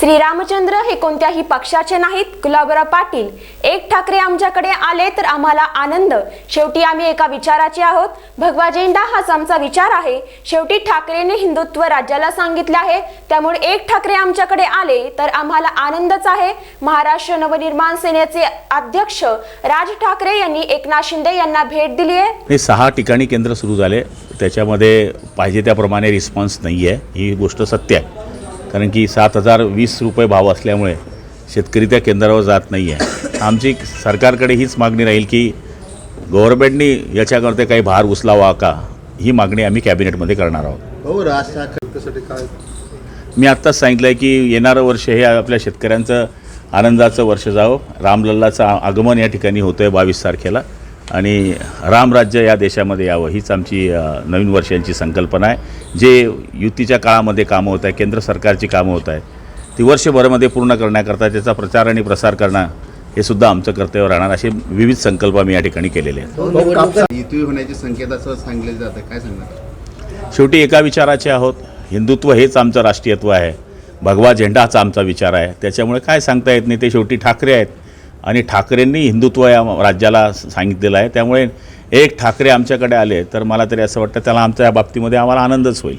श्रीरामचंद्र हे कोणत्याही पक्षाचे नाहीत. गुलाबराव पाटील एक ठाकरे आमच्याकडे आले तर आम्हाला आनंद. शेवटी आम्ही एका विचाराचे आहोत. भगवा झेंडा हाच आमचा विचार आहे. शेवटी ठाकरेने हिंदुत्व राज्याला सांगितले आहे. त्यामुळे एक ठाकरे आमच्याकडे आले तर आम्हाला आनंदच आहे. महाराष्ट्र नवनिर्माण सेनेचे अध्यक्ष राज ठाकरे यांनी एकनाथ शिंदे यांना भेट दिली आहे. सहा ठिकाणी केंद्र सुरू झाले. त्याच्यामध्ये पाहिजे त्याप्रमाणे रिस्पॉन्स नाही आहे ही गोष्ट सत्य आहे. कारण की सात हजार वीस रुपये भाव असल्यामुळे शेतकरी त्या केंद्रावर जात नाही आहे आमची सरकारकडे हीच मागणी राहील की गव्हर्नमेंटनी याच्याकरता काही भार उचलावा का? ही मागणी आम्ही कॅबिनेटमध्ये करणार आहोत. हो राज ठाकरे काय? मी आत्ताच सांगितलं आहे की येणारं वर्ष हे आपल्या शेतकऱ्यांचं आनंदाचं वर्ष जावं. रामलल्लाचं आगमन या ठिकाणी होतं आहे बावीस तारखेला. आणि रामराज्य या देशामध्ये यावं हीच आमची नवीन वर्षांची संकल्पना आहे. जे युतीच्या काळामध्ये कामं होत आहे केंद्र सरकारची कामं होत आहे ती वर्षभरामध्ये पूर्ण करण्याकरता त्याचा प्रचार आणि प्रसार करणं हे सुद्धा आमचं कर्तव्य राहणार असे विविध संकल्प आम्ही या ठिकाणी केलेले आहेत. युती होण्याचे संकेत असं सांगितले जातं काय सांगणार? शेवटी एका विचाराचे आहोत हिंदुत्व हेच आमचं राष्ट्रीयत्व आहे. भगवा झेंडा हाच आमचा विचार आहे. त्याच्यामुळे काय सांगता येत नाही ते शेवटी ठाकरे आहेत. आणि ठाकरेंनी हिंदुत्व या राज्याला सांगितलेलं आहे. त्यामुळे एक ठाकरे आमच्याकडे आले तर मला तरी असं वाटतं त्याला आमच्या या बाबतीमध्ये आम्हाला आनंदच होईल.